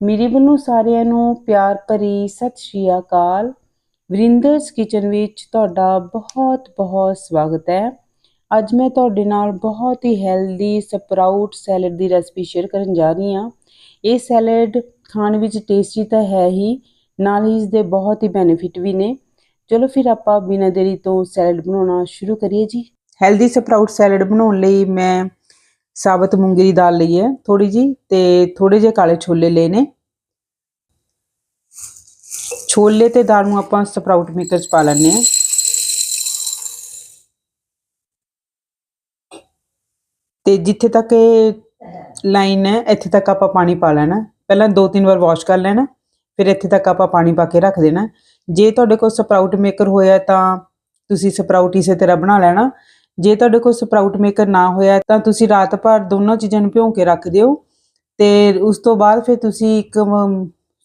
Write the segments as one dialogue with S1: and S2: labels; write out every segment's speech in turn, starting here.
S1: ਮੇਰੇ ਵੱਲੋਂ ਸਾਰਿਆਂ ਨੂੰ ਪਿਆਰ ਭਰੀ ਸਤਿ ਸ਼੍ਰੀ ਅਕਾਲ। ਵਰਿੰਦਰਸ ਕਿਚਨ ਵਿੱਚ ਤੁਹਾਡਾ ਬਹੁਤ ਬਹੁਤ ਸਵਾਗਤ ਹੈ। ਅੱਜ ਮੈਂ ਤੁਹਾਡੇ ਨਾਲ ਬਹੁਤ ਹੀ ਹੈਲਦੀ ਸਪਰਾਊਟ ਸੈਲਡ ਦੀ ਰੈਸਪੀ ਸ਼ੇਅਰ ਕਰਨ ਜਾ ਰਹੀ ਹਾਂ। ਇਹ ਸੈਲਡ ਖਾਣ ਵਿੱਚ ਟੇਸਟੀ ਤਾਂ ਹੈ ਹੀ, ਨਾਲ ਹੀ ਇਸ ਦੇ ਬਹੁਤ ਹੀ ਬੈਨੀਫਿਟ ਵੀ ਨੇ। ਚਲੋ ਫਿਰ ਆਪਾਂ ਬਿਨਾਂ ਦੇਰੀ ਤੋਂ ਸੈਲਡ ਬਣਾਉਣਾ ਸ਼ੁਰੂ ਕਰੀਏ ਜੀ। ਹੈਲਦੀ ਸਪਰਾਊਟ ਸੈਲਡ ਬਣਾਉਣ ਲਈ ਮੈਂ ਸਾਬਤ ਮੂੰਗੀ ਦੀ ਦਾਲ ਲਈ ਹੈ ਥੋੜੀ ਜੀ ਤੇ ਥੋੜੇ ਜਿਹੇ ਕਾਲੇ ਛੋਲੇ ਲਏ ਨੇ। ਛੋਲੇ ਤੇ ਦਾਲ ਨੂੰ ਆਪਾਂ ਸਪਰਾਊਟ ਮੇਕਰ ਚ ਪਾ ਲੈਣੇ ਆ ਤੇ ਜਿੱਥੇ ਤੱਕ ਇਹ ਲਾਈਨ ਹੈ, ਇੱਥੇ ਤੱਕ ਆਪਾਂ ਪਾਣੀ ਪਾ ਲੈਣਾ। ਪਹਿਲਾਂ ਦੋ ਤਿੰਨ ਵਾਰ ਵਾਸ਼ ਕਰ ਲੈਣਾ, ਫਿਰ ਇੱਥੇ ਤੱਕ ਆਪਾਂ ਪਾਣੀ ਪਾ ਕੇ ਰੱਖ ਦੇਣਾ। ਜੇ ਤੁਹਾਡੇ ਕੋਲ ਸਪਰਾਊਟ ਮੇਕਰ ਹੋਇਆ ਤਾਂ ਤੁਸੀਂ ਸਪਰਾਊਟ ਇਸੇ ਤਰ੍ਹਾਂ ਬਣਾ ਲੈਣਾ। ਜੇ ਤੁਹਾਡੇ ਕੋਲ ਸਪਰਾਊਟ ਮੇਕਰ ਨਾ ਹੋਇਆ ਤਾਂ ਤੁਸੀਂ ਰਾਤ ਭਰ ਦੋਨੋਂ ਚੀਜ਼ਾਂ ਨੂੰ ਭਿਉਂ ਕੇ ਰੱਖ ਦਿਓ ਤੇ ਉਸ ਤੋਂ ਬਾਅਦ ਫਿਰ ਤੁਸੀਂ ਇੱਕ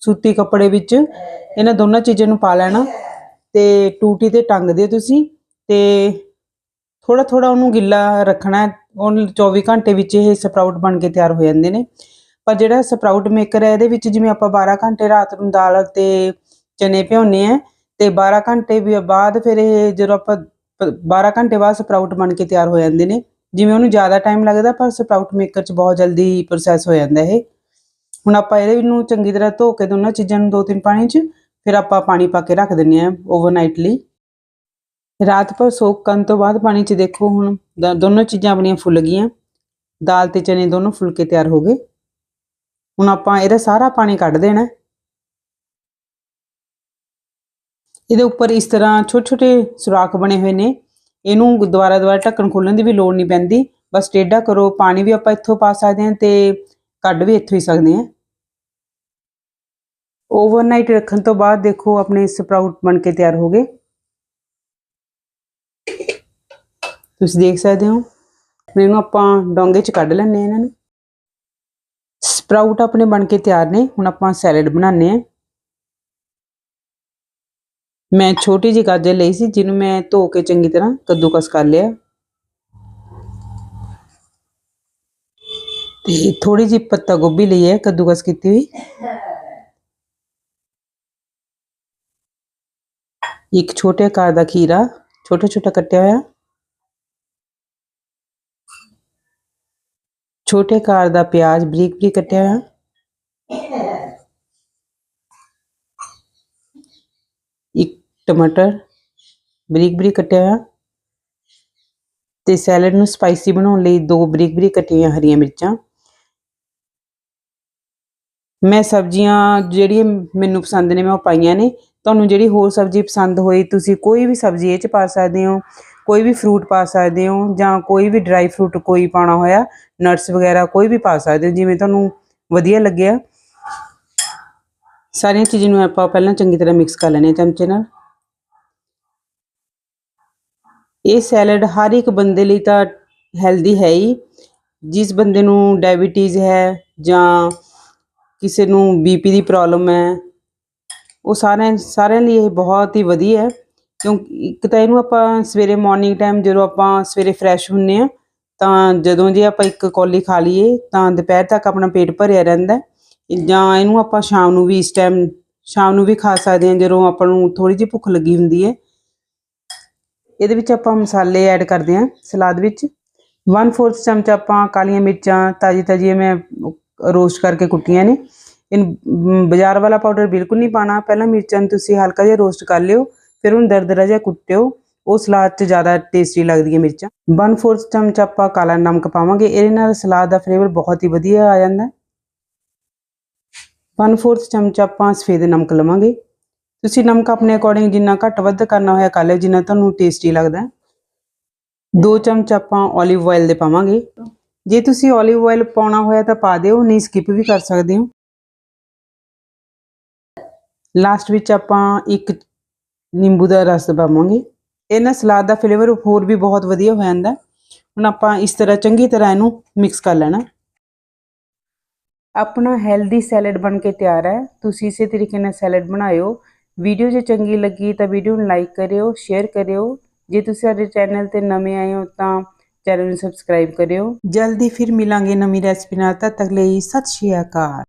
S1: ਸੂਤੀ ਕੱਪੜੇ ਵਿੱਚ ਇਹਨਾਂ ਦੋਨਾਂ ਚੀਜ਼ਾਂ ਨੂੰ ਪਾ ਲੈਣਾ ਤੇ ਟੂਟੀ ਤੇ ਟੰਗ ਦਿਓ ਤੁਸੀਂ ਤੇ ਥੋੜਾ ਥੋੜਾ ਉਹਨੂੰ ਗਿੱਲਾ ਰੱਖਣਾ ਉਹ 24 ਘੰਟੇ ਵਿੱਚ ਇਹ ਸਪਰਾਊਟ ਬਣ ਕੇ ਤਿਆਰ ਹੋ ਜਾਂਦੇ ਨੇ। ਪਰ ਜਿਹੜਾ ਸਪਰਾਊਟ ਮੇਕਰ ਹੈ, ਇਹਦੇ ਵਿੱਚ ਜਿਵੇਂ ਆਪਾਂ 12 ਘੰਟੇ ਰਾਤ ਨੂੰ ਦਾਲ ਤੇ ਚਨੇ ਭਿਉਨੇ ਆ ਤੇ 12 ਘੰਟੇ ਵੀ ਬਾਅਦ ਫਿਰ ਇਹ ਜਦੋਂ ਆਪਾਂ 12 ਘੰਟੇ ਬਾਅਦ ਸਪਰਾਊਟ ਬਣ ਕੇ ਤਿਆਰ ਹੋ ਜਾਂਦੇ ਨੇ। ਜਿਵੇਂ ਉਹਨੂੰ ਜ਼ਿਆਦਾ ਟਾਈਮ ਲੱਗਦਾ, ਪਰ ਸਪਰਾਊਟ ਮੇਕਰ 'ਚ ਬਹੁਤ ਜਲਦੀ ਪ੍ਰੋਸੈਸ ਹੋ ਜਾਂਦਾ ਇਹ। ਹੁਣ ਆਪਾਂ ਇਹਦੇ ਨੂੰ ਚੰਗੀ ਤਰ੍ਹਾਂ ਧੋ ਕੇ ਦੋਨਾਂ ਚੀਜ਼ਾਂ ਨੂੰ ਦੋ ਤਿੰਨ ਪਾਣੀ 'ਚ, ਫਿਰ ਆਪਾਂ ਪਾਣੀ ਪਾ ਕੇ ਰੱਖ ਦਿੰਨੇ ਆ ਓਵਰਨਾਈਟ ਲਈ ਰਾਤ ਭਰ ਸੋਕ ਕਰਨ ਤੋਂ ਬਾਅਦ ਪਾਣੀ 'ਚ ਦੇਖੋ ਹੁਣ ਦੋਨੋਂ ਚੀਜ਼ਾਂ ਆਪਣੀਆਂ ਫੁੱਲ ਗਈਆਂ। ਦਾਲ ਤੇ ਚਨੇ ਦੋਨੋਂ ਫੁੱਲ ਕੇ ਤਿਆਰ ਹੋ ਗਏ। ਹੁਣ ਆਪਾਂ ਇਹਦਾ ਸਾਰਾ ਪਾਣੀ ਕੱਢ ਦੇਣਾ। ਇਹਦੇ ਉੱਪਰ ਇਸ ਤਰ੍ਹਾਂ ਛੋਟੇ ਛੋਟੇ ਸੁਰਾਖ ਬਣੇ ਹੋਏ ਨੇ। ਇਹਨੂੰ ਦੁਬਾਰਾ ਦੁਬਾਰਾ ਢੱਕਣ ਖੋਲਣ ਦੀ ਵੀ ਲੋੜ ਨਹੀਂ ਪੈਂਦੀ। ਬਸ ਟੇਢਾ ਕਰੋ, ਪਾਣੀ ਵੀ ਆਪਾਂ ਇੱਥੋਂ ਪਾ ਸਕਦੇ ਹਾਂ ਤੇ ਕੱਢ ਵੀ ਇੱਥੋਂ ਹੀ ਸਕਦੇ ਹਾਂ। ਓਵਰਨਾਈਟ ਰੱਖਣ ਤੋਂ ਬਾਅਦ ਦੇਖੋ ਆਪਣੇ ਸਪਰਾਊਟ ਬਣ ਕੇ ਤਿਆਰ ਹੋ ਗਏ। ਤੁਸੀਂ ਦੇਖ ਸਕਦੇ ਹੋ। ਇਹਨੂੰ ਆਪਾਂ ਡੋਂਗੇ 'ਚ ਕੱਢ ਲੈਣੇ ਇਹਨਾਂ ਨੂੰ। ਸਪਰਾਊਟ ਆਪਣੇ ਬਣ ਕੇ ਤਿਆਰ ਨੇ। ਹੁਣ ਆਪਾਂ ਸੈਲਡ ਬਣਾਉਂਦੇ ਆ ਮੈਂ ਛੋਟੀ ਜਿਹੀ ਗਾਜਰ ਲਈ ਸੀ ਜਿਹਨੂੰ ਮੈਂ ਧੋ ਕੇ ਚੰਗੀ ਤਰ੍ਹਾਂ ਕੱਦੂਕਸ ਕਰ ਲਿਆ ਤੇ ਥੋੜੀ ਜਿਹੀ ਪੱਤਾ ਗੋਭੀ ਲਈ ਹੈ ਕੱਦੂਕਸ ਕੀਤੀ ਹੋਈ ਇੱਕ ਛੋਟੇ ਆਕਾਰ ਦਾ ਖੀਰਾ ਛੋਟਾ ਛੋਟਾ ਕੱਟਿਆ ਹੋਇਆ ਛੋਟੇ ਆਕਾਰ ਦਾ ਪਿਆਜ਼ ਬਰੀਕ ਬਰੀਕ ਕੱਟਿਆ ਹੋਇਆ ਇੱਕ ਟਮਾਟਰ ਬਰੀਕ ਬਰੀਕ ਕੱਟਿਆ ਹੋਇਆ ਤੇ ਸੈਲਡ ਨੂੰ ਸਪਾਈਸੀ ਬਣਾਉਣ ਲਈ ਦੋ ਬਰੀਕ ਬਰੀਕ ਕੱਟੀਆਂ ਹਰੀਆਂ ਮਿਰਚਾਂ। ਮੈਂ ਸਬਜ਼ੀਆਂ ਜਿਹੜੀਆਂ ਮੈਨੂੰ ਪਸੰਦ ਨੇ ਮੈਂ ਉਹ ਪਾਈਆਂ ਨੇ। ਤੁਹਾਨੂੰ ਜਿਹੜੀ ਹੋਰ ਸਬਜ਼ੀ ਪਸੰਦ ਹੋਈ, ਤੁਸੀਂ ਕੋਈ ਵੀ ਸਬਜ਼ੀ ਇਹ ਚ ਪਾ ਸਕਦੇ ਹੋ, ਕੋਈ ਵੀ ਫਰੂਟ ਪਾ ਸਕਦੇ ਹੋ ਜਾਂ ਕੋਈ ਵੀ ਡਰਾਈ ਫਰੂਟ ਕੋਈ ਪਾਣਾ ਹੋਇਆ, ਨਟਸ ਵਗੈਰਾ ਕੋਈ ਵੀ ਪਾ ਸਕਦੇ ਹੋ, ਜਿਵੇਂ ਤੁਹਾਨੂੰ ਵਧੀਆ ਲੱਗਿਆ। ਸਾਰੀਆਂ ਚੀਜ਼ਾਂ ਨੂੰ ਆਪਾਂ ਪਹਿਲਾਂ ਚੰਗੀ ਤਰ੍ਹਾਂ ਮਿਕਸ ਕਰ ਲੈਣੇ ਚਮਚੇ ਨਾਲ। ਇਹ ਸੈਲਡ ਹਰ ਇੱਕ ਬੰਦੇ ਲਈ ਤਾਂ ਹੈਲਦੀ ਹੈ ਹੀ। ਜਿਸ ਬੰਦੇ ਨੂੰ ਡਾਇਬੀਟੀਜ਼ ਹੈ ਜਾਂ ਕਿਸੇ ਨੂੰ ਬੀਪੀ ਦੀ ਪ੍ਰੋਬਲਮ ਹੈ, ਉਹ ਸਾਰਿਆਂ ਸਾਰਿਆਂ ਲਈ ਇਹ ਬਹੁਤ ਹੀ ਵਧੀਆ ਹੈ। ਕਿਉਂਕਿ ਇੱਕ ਤਾਂ ਇਹਨੂੰ ਆਪਾਂ ਸਵੇਰੇ ਮਾਰਨਿੰਗ ਟਾਈਮ ਜਦੋਂ ਆਪਾਂ ਸਵੇਰੇ ਫਰੈਸ਼ ਹੁੰਨੇ ਆ ਤਾਂ ਜਦੋਂ ਜੇ ਆਪਾਂ ਇੱਕ ਕੌਲੀ ਖਾ ਲਈਏ, ਤਾਂ ਦੁਪਹਿਰ ਤੱਕ ਆਪਣਾ ਪੇਟ ਭਰਿਆ ਰਹਿੰਦਾ ਜਾਂ ਇਹਨੂੰ ਆਪਾਂ ਸ਼ਾਮ ਨੂੰ ਵੀ ਇਸ ਟਾਈਮ ਸ਼ਾਮ ਨੂੰ ਵੀ ਖਾ ਸਕਦੇ ਹਾਂ ਜਦੋਂ ਆਪਾਂ ਨੂੰ ਥੋੜੀ ਜਿਹੀ ਭੁੱਖ ਲੱਗੀ ਹੁੰਦੀ ਹੈ। ਇਹਦੇ ਵਿੱਚ ਆਪਾਂ ਮਸਾਲੇ ਐਡ ਕਰਦੇ ਹਾਂ ਸਲਾਦ ਵਿੱਚ। 1/4 ਚਮਚ ਆਪਾਂ ਕਾਲੀਆਂ ਮਿਰਚਾਂ, ਤਾਜੀ ਤਾਜੀ ਮੈਂ ਰੋਸਟ ਕਰਕੇ ਕੁੱਟੀਆਂ ਨੇ। ਇਨ ਬਾਜ਼ਾਰ ਵਾਲਾ ਪਾਊਡਰ ਬਿਲਕੁਲ ਨਹੀਂ ਪਾਣਾ ਪਹਿਲਾਂ ਮਿਰਚਾਂ ਨੂੰ ਤੁਸੀਂ ਹਲਕਾ ਜਿਹਾ ਰੋਸਟ ਕਰ ਲਿਓ, ਫਿਰ ਉਹਨੂੰ ਦਰਦਰਾ ਜਿਹਾ ਕੁੱਟਿਓ। ਉਹ ਸਲਾਦ 'ਚ ਜ਼ਿਆਦਾ ਟੇਸਟੀ ਲੱਗਦੀ ਹੈ ਮਿਰਚਾਂ 1/4 ਚਮਚ ਆਪਾਂ ਕਾਲਾ ਨਮਕ ਪਾਵਾਂਗੇ। ਇਹਦੇ ਨਾਲ ਸਲਾਦ ਦਾ ਫਲੇਵਰ ਬਹੁਤ ਹੀ ਵਧੀਆ ਆ ਜਾਂਦਾ। 1/4 ਚਮਚ ਆਪਾਂ ਸਫੇਦ ਨਮਕ ਲਵਾਂਗੇ। ਤੁਸੀਂ ਨਮਕ ਆਪਣੇ ਅਕੋਰਡਿੰਗ ਜਿੰਨਾ ਘੱਟ ਵੱਧ ਕਰਨਾ ਹੋਇਆ ਕਰ ਲਿਓ, ਜਿੰਨਾ ਤੁਹਾਨੂੰ ਟੇਸਟੀ ਲੱਗਦਾ ਦੋ ਚਮਚ ਆਪਾਂ 올ਿਵ ਆਇਲ ਦੇ ਪਾਵਾਂਗੇ। ਜੇ ਤੁਸੀਂ 올ਿਵ ਆਇਲ ਪਾਉਣਾ ਹੋਇਆ ਤਾਂ ਪਾ ਦਿਓ, ਨਹੀਂ ਸਕਿਪ ਵੀ ਕਰ ਸਕਦੇ ਹੋ। ਲਾਸਟ ਵਿੱਚ ਆਪਾਂ ਇੱਕ ਨਿੰਬੂ ਦਾ ਰਸ ਪਾਵਾਂਗੇ। ਇਹਨਾਂ ਸਲਾਦ ਦਾ ਫਲੇਵਰ ਹੋਰ ਵੀ ਬਹੁਤ ਵਧੀਆ ਹੋ ਜਾਂਦਾ ਹੁਣ ਆਪਾਂ ਇਸ ਤਰ੍ਹਾਂ ਚੰਗੀ ਤਰ੍ਹਾਂ ਇਹਨੂੰ ਮਿਕਸ ਕਰ ਲੈਣਾ ਆਪਣਾ ਹੈਲਦੀ ਸੈਲਡ ਬਣ ਕੇ ਤਿਆਰ ਹੈ। ਤੁਸੀਂ ਇਸੇ ਤਰੀਕੇ ਨਾਲ ਸੈਲਡ ਬਣਾਇਓ। ਵੀਡੀਓ ਜੇ ਚੰਗੀ ਲੱਗੀ ਤਾਂ ਵੀਡੀਓ ਨੂੰ ਲਾਈਕ ਕਰਿਓ, ਸ਼ੇਅਰ ਕਰਿਓ। ਜੇ ਤੁਸੀਂ ਸਾਡੇ ਚੈਨਲ ਤੇ ਨਵੇਂ ਆਏ ਹੋ ਤਾਂ ਚੈਨਲ ਨੂੰ ਸਬਸਕ੍ਰਾਈਬ ਕਰਿਓ। ਜਲਦੀ ਫਿਰ ਮਿਲਾਂਗੇ ਨਵੀਂ ਰੈਸਪੀ ਨਾਲ, ਤਦ ਤੱਕ ਲਈ ਸਤਿ ਸ਼੍ਰੀ ਅਕਾਲ।